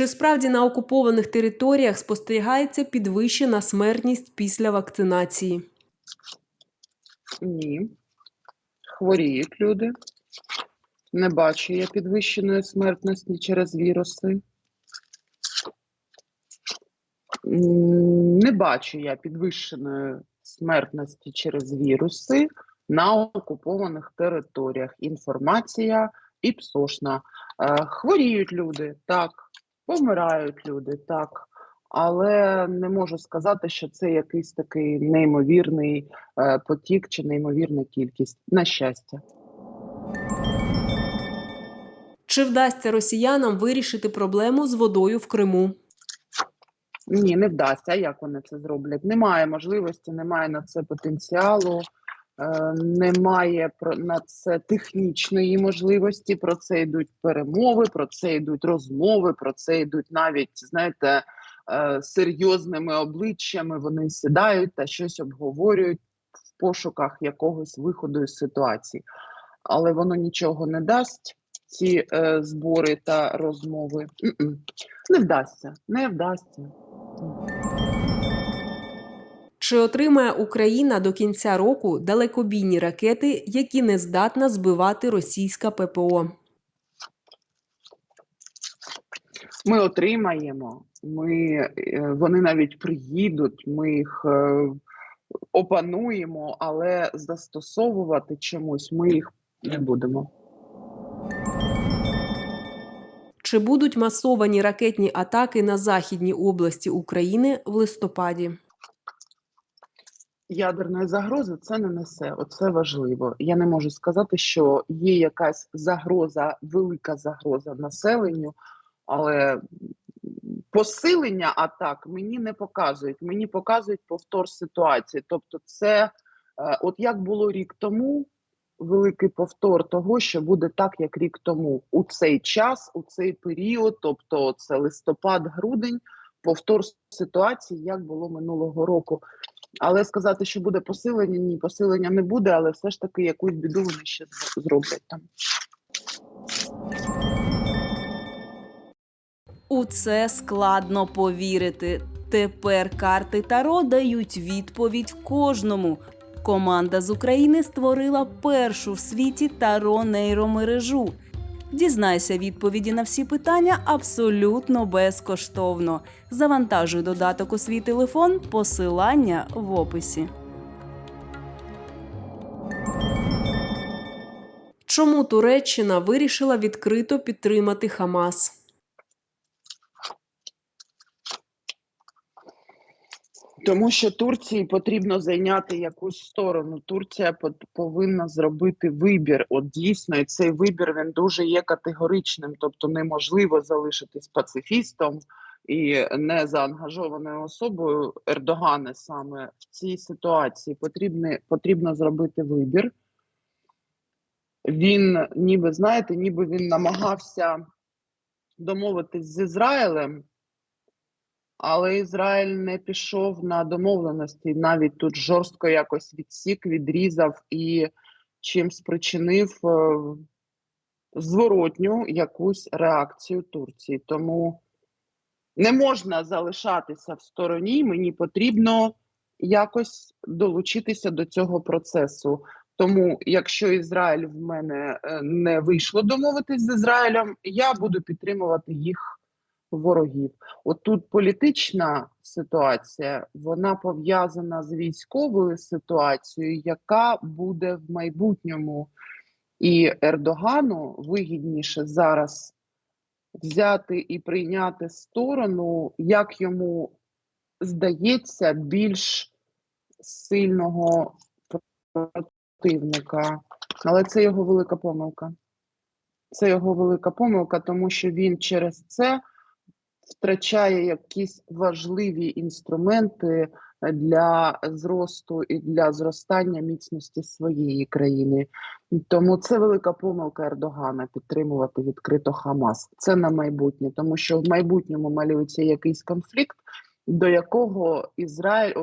Чи справді на окупованих територіях спостерігається підвищена смертність після вакцинації? Ні. Хворіють люди. Не бачу я підвищеної смертності через віруси. Не бачу я підвищеної смертності через віруси на окупованих територіях. Інформація іпсошна. Е, Хворіють люди, так, помирають люди, так. Але не можу сказати, що це якийсь такий неймовірний е, потік чи неймовірна кількість. На щастя. Чи вдасться росіянам вирішити проблему з водою в Криму? Ні, не вдасться. А як вони це зроблять? Немає можливості, немає на це потенціалу, немає про на це технічної можливості. Про це йдуть перемови, про це йдуть розмови, про це йдуть навіть, знаєте, е, серйозними обличчями. Вони сідають та щось обговорюють в пошуках якогось виходу із ситуації. Але воно нічого не дасть. Ці е, збори та розмови не вдасться, не вдасться. Чи отримає Україна до кінця року далекобійні ракети, які не здатна збивати російська ППО? Ми отримаємо, ми, е, вони навіть приїдуть, ми їх е, опануємо, але застосовувати чомусь ми їх не будемо. Чи будуть масовані ракетні атаки на західній області України в листопаді? Ядерної загрози це не несе. Оце важливо. Я не можу сказати, що є якась загроза, велика загроза населенню, але посилення атак мені не показують. Мені показують повтор ситуації. Тобто, це е, от як було рік тому. Великий повтор того, що буде так, як рік тому, у цей час, у цей період, тобто це листопад-грудень, повтор ситуації, як було минулого року. Але сказати, що буде посилення, ні, посилення не буде, але все ж таки якусь біду вони ще зроблять там. У це складно повірити. Тепер карти Таро дають відповідь кожному. Команда з України створила першу в світі таро нейромережу. Дізнайся відповіді на всі питання абсолютно безкоштовно. Завантажуй додаток у свій телефон, посилання в описі. Чому Туреччина вирішила відкрито підтримати Хамас? Тому що Турції потрібно зайняти якусь сторону. Турція повинна зробити вибір. От дійсно, і цей вибір він дуже є категоричним, тобто неможливо залишитись пацифістом і не заангажованою особою Ердогана саме в цій ситуації. Потрібне, потрібно зробити вибір. Він, ніби знаєте, ніби він намагався домовитись з Ізраїлем. Але Ізраїль не пішов на домовленості, навіть тут жорстко якось відсік, відрізав і чим спричинив е, зворотню якусь реакцію Турції. Тому не можна залишатися в стороні. Мені потрібно якось долучитися до цього процесу. Тому, якщо Ізраїль в мене е, не вийшло домовитись з Ізраїлем, я буду підтримувати їх ворогів. Тут політична ситуація, вона пов'язана з військовою ситуацією, яка буде в майбутньому. І Ердогану вигідніше зараз взяти і прийняти сторону, як йому здається, більш сильного противника. Але це його велика помилка. Це його велика помилка, тому що він через це втрачає якісь важливі інструменти для зросту і для зростання міцності своєї країни. Тому це велика помилка Ердогана підтримувати відкрито Хамас. Це на майбутнє, тому що в майбутньому малюється якийсь конфлікт, до якого Ізраїль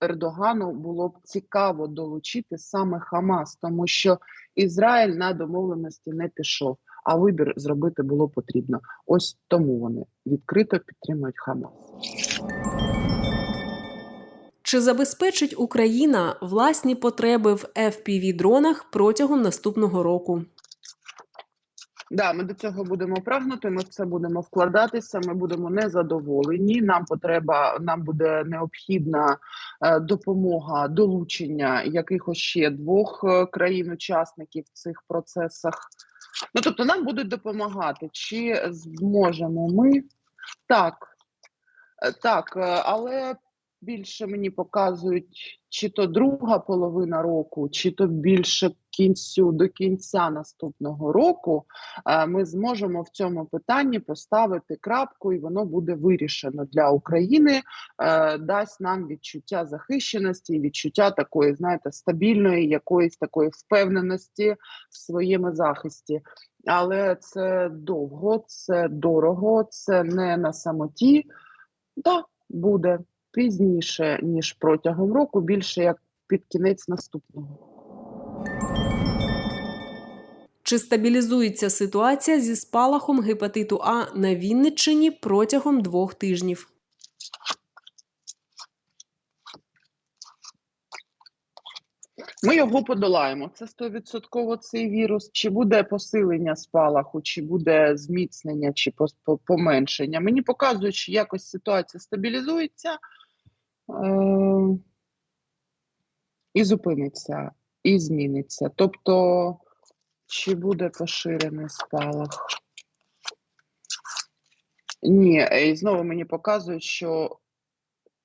Ердогану було б цікаво долучити саме Хамас, тому що Ізраїль на домовленості не пішов. А вибір зробити було потрібно. Ось тому вони відкрито підтримують Хамас. Чи забезпечить Україна власні потреби в fpv дронах протягом наступного року? Да, ми до цього будемо прагнути. Ми в це будемо вкладатися. Ми будемо незадоволені. Нам потреба, нам буде необхідна е, допомога долучення якихось ще двох е, країн-учасників в цих процесах. Ну тобто, нам будуть допомагати. Чи зможемо ми? Так, Е, так, е, але більше мені показують чи то друга половина року, чи то більше кінцю до кінця наступного року е, ми зможемо в цьому питанні поставити крапку, і воно буде вирішено для України. е, Дасть нам відчуття захищеності, відчуття такої, знаєте, стабільної, якоїсь такої впевненості в своєму захисті. Але це довго, це дорого, це не на самоті. Так, буде пізніше, ніж протягом року, більше як під кінець наступного. Чи стабілізується ситуація зі спалахом гепатиту А на Вінниччині протягом двох тижнів? Ми його подолаємо. Це стовідсотково цей вірус. Чи буде посилення спалаху, чи буде зміцнення, чи поменшення. Мені показують, що якось ситуація стабілізується е- і зупиниться, і зміниться. Тобто, чи буде поширений спалах? Ні, і знову мені показують, що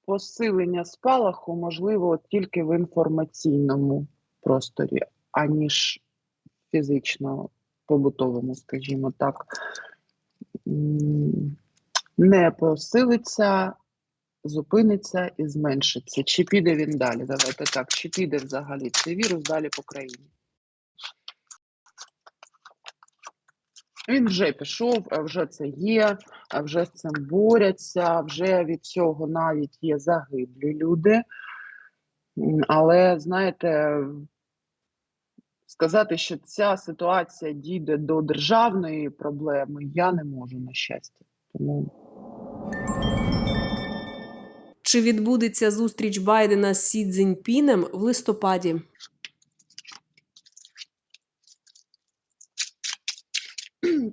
посилення спалаху можливо тільки в інформаційному просторі, аніж фізично побутовому, скажімо так. Не посилиться, зупиниться і зменшиться. Чи піде він далі? Давайте так, чи піде взагалі цей вірус далі по країні? Він вже пішов, вже це є, вже з цим борються, вже від цього навіть є загиблі люди. Але знаєте, сказати, що ця ситуація дійде до державної проблеми, я не можу, на щастя. Тому Чи відбудеться зустріч Байдена з Сі Цзіньпінем в листопаді?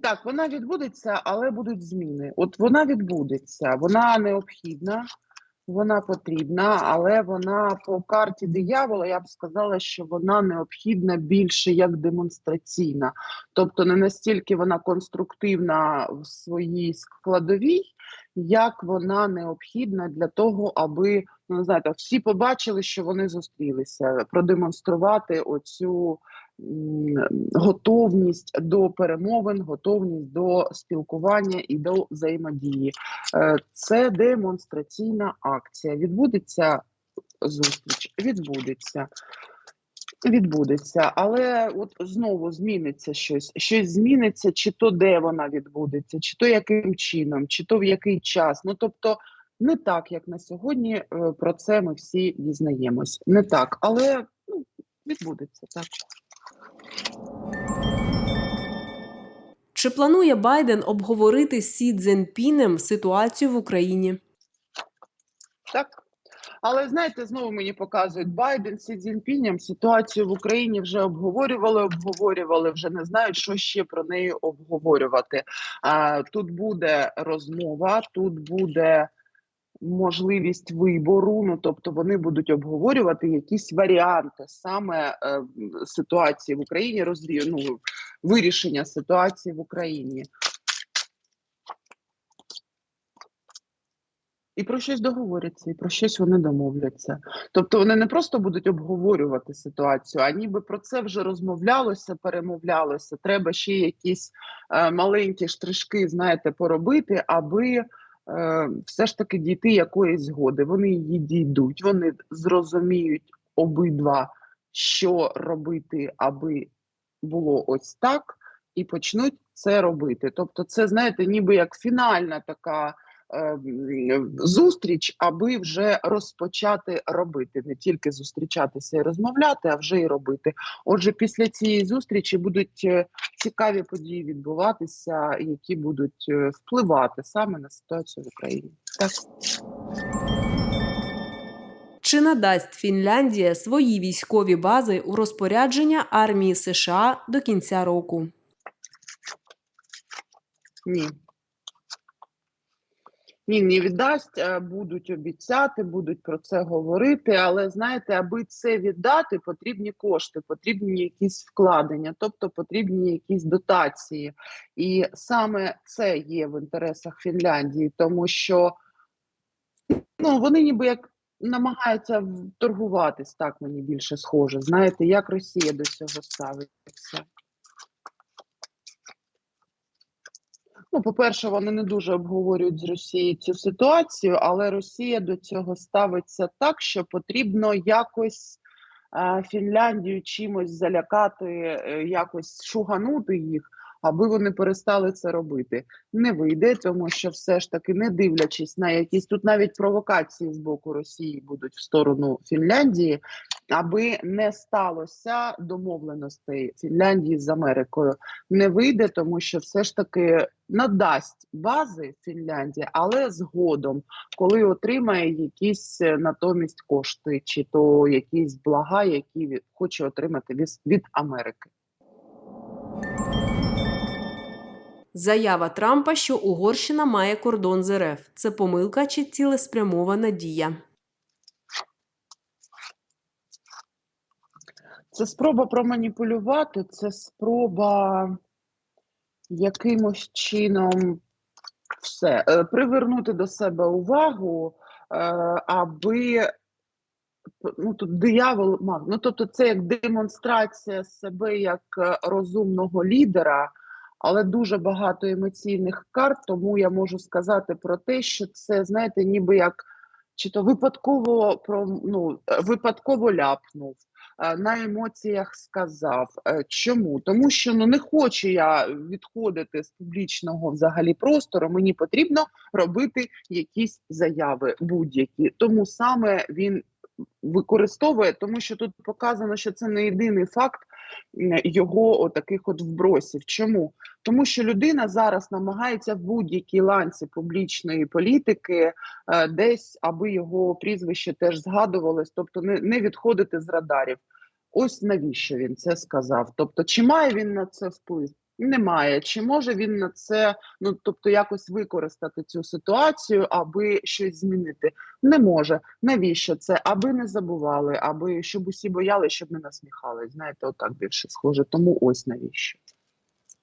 так, вона відбудеться, але будуть зміни. От вона відбудеться, вона необхідна, вона потрібна, але вона по карті диявола, я б сказала, що вона необхідна більше як демонстраційна. Тобто не настільки вона конструктивна в своїй складовій, як вона необхідна для того, аби ну знаєте, всі побачили, що вони зустрілися, продемонструвати оцю готовність до перемовин, готовність до спілкування і до взаємодії. Е, Це демонстраційна акція. Відбудеться зустріч, відбудеться. Відбудеться, але от знову зміниться щось. Щось зміниться, чи то де вона відбудеться, чи то яким чином, чи то в який час. Ну тобто, не так, як на сьогодні. е, Про це ми всі дізнаємось. Не так, але ну, відбудеться так. Чи планує Байден обговорити з Сі Цзіньпінем ситуацію в Україні? Так. Але знаєте, знову мені показують Байден Сі Цзіньпінем ситуацію в Україні вже обговорювали, обговорювали, вже не знають, що ще про неї обговорювати. А, тут буде розмова, тут буде можливість вибору. Ну тобто вони будуть обговорювати якісь варіанти саме е, ситуації в Україні, розрі... ну, вирішення ситуації в Україні. І про щось договоряться, і про щось вони домовляться. Тобто вони не просто будуть обговорювати ситуацію, а ніби про це вже розмовлялося, перемовлялося. Треба ще якісь е, маленькі штришки, знаєте, поробити, аби е, все ж таки дійти якоїсь згоди. Вони її дійдуть, вони зрозуміють обидва, що робити, аби було ось так, і почнуть це робити. Тобто, це знаєте, ніби як фінальна така зустріч, аби вже розпочати робити, не тільки зустрічатися і розмовляти, а вже і робити. Отже, після цієї зустрічі будуть е, цікаві події відбуватися, які будуть е, впливати саме на ситуацію в Україні. Так. Чи надасть Фінляндія свої військові бази у розпорядження армії США до кінця року? Ні. Ні, не віддасть, будуть обіцяти, будуть про це говорити. Але знаєте, аби це віддати, потрібні кошти, потрібні якісь вкладення, тобто потрібні якісь дотації. І саме це є в інтересах Фінляндії, тому що ну, вони ніби як намагаються торгуватись, так мені більше схоже. Знаєте, як Росія до цього ставиться. Ну, по-перше, вони не дуже обговорюють з Росією цю ситуацію, але Росія до цього ставиться так, що потрібно якось е, Фінляндію чимось залякати, е, якось шуганути їх, аби вони перестали це робити. Не вийде, тому що все ж таки, не дивлячись на якісь тут навіть провокації з боку Росії будуть в сторону Фінляндії, аби не сталося домовленостей Фінляндії з Америкою не вийде, тому що все ж таки надасть бази Фінляндія, але згодом, коли отримає якісь е, натомість кошти, чи то якісь блага, які хоче отримати від Америки. Заява Трампа, що Угорщина має кордон з РФ. Це помилка чи цілеспрямована дія? Це спроба проманіпулювати, це спроба якимось чином все е, привернути до себе увагу, е, аби ну тут диявол мав. Ну тобто, це як демонстрація себе як е, розумного лідера, але дуже багато емоційних карт. Тому я можу сказати про те, що це знаєте, ніби як чи то випадково про ну е, випадково ляпнув. е, На емоціях сказав. Е, Чому? Тому що ну не хочу я відходити з публічного взагалі простору. Мені потрібно робити якісь заяви будь-які. Тому саме він використовує, тому що тут показано, що це не єдиний факт його отаких от вбросів. Чому? Тому що людина зараз намагається в будь-якій ланці публічної політики е, десь, аби його прізвище теж згадувалось, тобто не, не відходити з радарів. Ось навіщо він це сказав. Тобто, чи має він на це вплив? Немає. Чи може він на це, ну тобто, якось використати цю ситуацію, аби щось змінити? Не може. Навіщо це? Аби не забували, аби щоб усі бояли, щоб не насміхали. Знаєте, отак більше схоже. Тому ось навіщо.